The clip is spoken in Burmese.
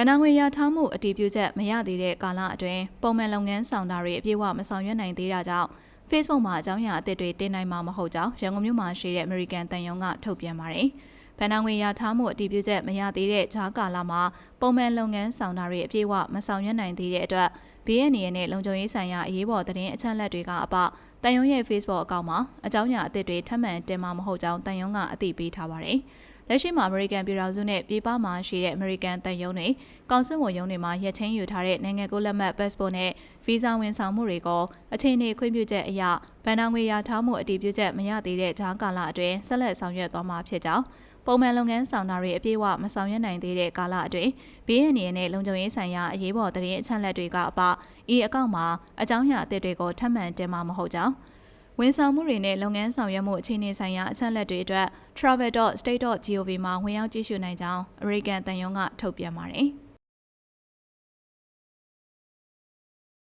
ဗန်နာငွေရထားမှုအတည်ပြုချက်မရသေးတဲ့ကာလအတွင်းပုံမှန်လုပ်ငန်းဆောင်တာတွေအပြည့်အဝမဆောင်ရွက်နိုင်သေးတာကြောင့် Facebook မှာအကြောင်းအရာအသစ်တွေတင်နိုင်မှာမဟုတ်ကြောင်းရန်ကုန်မြို့မှာရှိတဲ့ American တန်ယုံကထုတ်ပြန်ပါတယ်။ဗန်နာငွေရထားမှုအတည်ပြုချက်မရသေးတဲ့ဂျားကာလမှာပုံမှန်လုပ်ငန်းဆောင်တာတွေအပြည့်အဝမဆောင်ရွက်နိုင်သေးတဲ့အတွက် BNN နဲ့လုံခြုံရေးဆိုင်ရာအရေးပေါ်သတင်းအချက်အလက်တွေကအပတန်ယုံရဲ့ Facebook အကောင့်မှာအကြောင်းအရာအသစ်တွေထပ်မံတင်မှာမဟုတ်ကြောင်းတန်ယုံကအသိပေးထားပါတယ်။ လက်ရှိမှာ American ပြည်ထောင်စုနဲ့ပြည်ပမှာရှိတဲ့ American တန်ယုံတွေကောင်စစ်ဝန်ရုံးတွေမှာရက်ချင်းယူထားတဲ့နိုင်ငံကိုလက်မှတ် passport နဲ့ visa ဝန်ဆောင်မှုတွေကိုအချိန်နေခွင့်ပြုချက်အရဗန်နာငွေရထားမှုအတည်ပြုချက်မရသေးတဲ့ဂျားကာလအတွင်းဆက်လက်ဆောင်ရွက်သွားမှာဖြစ်ကြောင်းပုံမှန်လုပ်ငန်းဆောင်တာတွေအပြည့်အဝမဆောင်ရွက်နိုင်သေးတဲ့ကာလအတွင်း BNN နဲ့လုံခြုံရေးဆိုင်ရာအရေးပေါ်သတင်းအချက်အလက်တွေကအပဤအကောင့်မှာအကြောင်းအရာအသစ်တွေကိုထပ်မံတင်မှာမဟုတ်ကြောင်း ဝန်ဆောင်မှုတွေနဲ့လုပ်ငန်းဆောင်ရွက်မှုအခြေအနေဆိုင်ရာအချက်အလက်တွေအတွက် travel.state.gov မှာဝင်ရောက်ကြည့်ရှုနိုင်ကြောင်း American တန်ယုံကထုတ်ပြန်ပါတယ်။